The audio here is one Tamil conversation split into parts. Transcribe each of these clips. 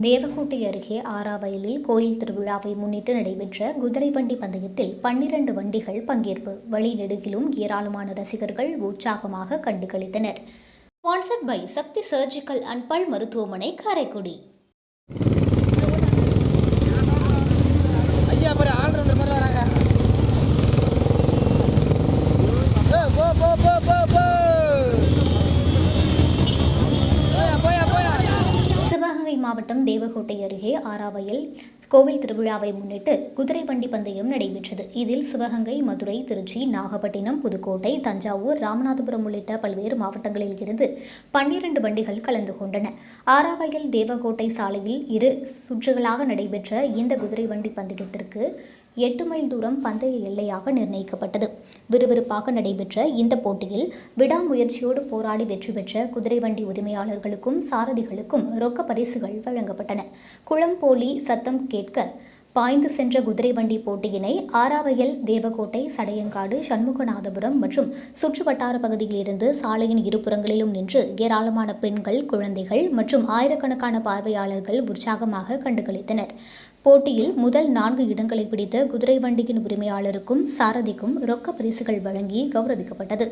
தேவக்கோட்டை அருகே ஆறாவயலில் கோயில் திருவிழாவை முன்னிட்டு நடைபெற்ற குதிரை வண்டி பந்தயத்தில் பன்னிரண்டு வண்டிகள் பங்கேற்பு. வழிநெடுகிலும் ஏராளமான ரசிகர்கள் உற்சாகமாக கண்டுகளித்தனர். Sponsored by Sakthi surgical and பல் மருத்துவமனை காரைக்குடி ஐயா பாரு ஆள் இந்த மாதிரி வராங்க ஏய், போ போ போ போ போ போயா போயா போயா சிவகங்கை மாவட்டம் தேவகோட்டை அருகே ஆறாவயல் கோவில் திருவிழாவை முன்னிட்டு குதிரை வண்டி பந்தயம் நடைபெற்றது. இதில் சிவகங்கை மதுரை திருச்சி நாகப்பட்டினம் புதுக்கோட்டை தஞ்சாவூர் ராமநாதபுரம் உள்ளிட்ட பல்வேறு மாவட்டங்களில் இருந்து பன்னிரண்டு வண்டிகள் கலந்து கொண்டன. ஆறாவயல் தேவகோட்டை சாலையில் இரு சுற்றுகளாக நடைபெற்ற இந்த குதிரை வண்டி பந்தயத்திற்கு எட்டு மைல் தூரம் பந்தய எல்லையாக நிர்ணயிக்கப்பட்டது. விறுவிறுப்பாக நடைபெற்ற இந்த போட்டியில் விடாமுயற்சியோடு போராடி வெற்றி பெற்ற குதிரை வண்டி உரிமையாளர்களுக்கும் சாரதிகளுக்கும் ரொக்க பரிசுகள் வழங்கப்பட்டன. குளம்போலி சத்தம் கேட்க பாய்ந்து சென்ற குதிரை வண்டி போட்டியினை ஆறாவயல் தேவகோட்டை சடையங்காடு சண்முகநாதபுரம் மற்றும் சுற்றுவட்டார பகுதியிலிருந்து சாலையின் இருபுறங்களிலும் நின்று ஏராளமான பெண்கள் குழந்தைகள் மற்றும் ஆயிரக்கணக்கான பார்வையாளர்கள் உற்சாகமாக கண்டுகளித்தனர். போட்டியில் முதல் நான்கு இடங்களை பிடித்த குதிரை வண்டியின் உரிமையாளருக்கும் சாரதிக்கும் ரொக்க பரிசுகள் வழங்கி கௌரவிக்கப்பட்டது.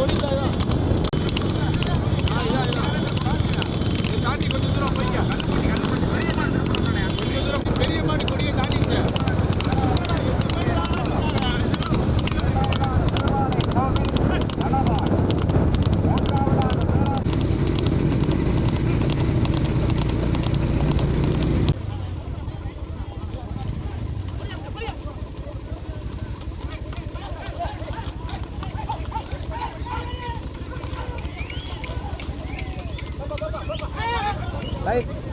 乗りたいなは。